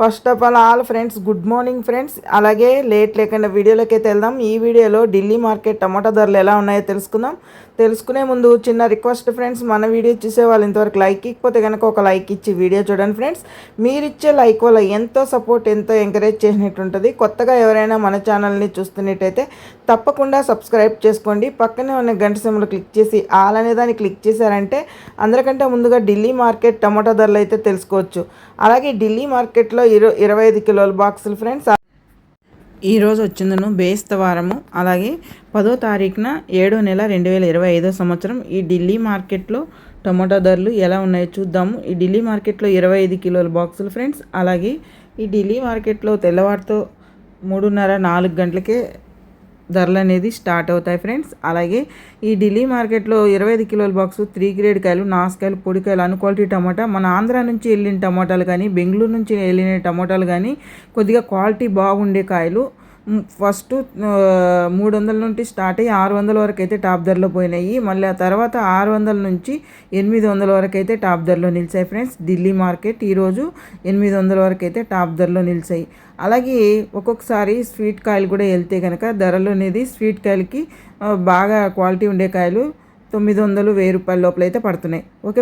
First of all all friends good morning friends అలాగే late లేకుండా వీడియోలోకి అయితే వెళ్దాం. ఈ వీడియోలో ఢిల్లీ మార్కెట్ టమాటా ధరలు ఎలా ఉన్నాయో తెలుసుకుందాం. తెలుసుకునే ముందు చిన్న రిక్వెస్ట్ ఫ్రెండ్స్ మన వీడియో చూసే వాళ్ళు ఇంతవరకు లైక్ ఇకపోతే కనుక ఒక లైక్ ఇచ్చి వీడియో చూడండి ఫ్రెండ్స్ మీరు ఇచ్చే లైక్ వల్ల ఎంతో సపోర్ట్ ఎంతో ఎంకరేజ్ చేసినట్టు ఉంటుంది కొత్తగా ఎవరైనా మన ఛానల్ని చూస్తున్నట్టయితే తప్పకుండా సబ్స్క్రైబ్ చేసుకోండి. పక్కనే ఉన్న గంట సింబల్ క్లిక్ చేసి ఆల్ అనే దాన్ని క్లిక్ చేశారంటే అందరికంటే ముందుగా ఢిల్లీ మార్కెట్ టమాటా ధరలు అయితే తెలుసుకోవచ్చు. అలాగే ఢిల్లీ మార్కెట్లో ఇరు ఇరవై ఐదు కిలోల బాక్సులు ఫ్రెండ్స్. ఈరోజు వచ్చిందను బేస్తవారము అలాగే పదో తారీఖున ఏడో నెల రెండు వేల ఇరవై ఐదో సంవత్సరం ఈ ఢిల్లీ మార్కెట్లో టమాటా ధరలు ఎలా ఉన్నాయో చూద్దాము. ఈ ఢిల్లీ మార్కెట్లో ఇరవై ఐదు కిలోల బాక్సులు ఫ్రెండ్స్. అలాగే ఈ ఢిల్లీ మార్కెట్లో తెల్లవారితో మూడున్నర నాలుగు గంటలకే ధరలు అనేది స్టార్ట్ అవుతాయి ఫ్రెండ్స్. అలాగే ఈ ఢిల్లీ మార్కెట్లో ఇరవై ఐదు కిలోల బాక్స్ త్రీ గ్రేడ్ కాయలు నాసుకాయలు పొడికాయలు అన్ క్వాలిటీ టమాటా మన ఆంధ్ర నుంచి వెళ్ళిన టమాటాలు కానీ బెంగళూరు నుంచి వెళ్ళిన టమాటాలు కానీ కొద్దిగా క్వాలిటీ బాగుండే కాయలు ఫస్ట్ మూడు వందల నుండి స్టార్ట్ అయ్యి ఆరు వందల వరకు అయితే టాప్ ధరలో పోయినాయి. మళ్ళీ ఆ తర్వాత ఆరు వందల నుంచి ఎనిమిది వందల వరకు అయితే టాప్ ధరలో నిలిచాయి ఫ్రెండ్స్. ఢిల్లీ మార్కెట్ ఈరోజు ఎనిమిది వందల వరకు అయితే టాప్ ధరలో నిలిచాయి. అలాగే ఒక్కొక్కసారి స్వీట్ కాయలు కూడా వెళ్తే కనుక ధరలు అనేది స్వీట్ కాయలకి బాగా క్వాలిటీ ఉండే కాయలు తొమ్మిది వందలు వెయ్యి రూపాయల లోపల అయితే పడుతున్నాయి. ఓకే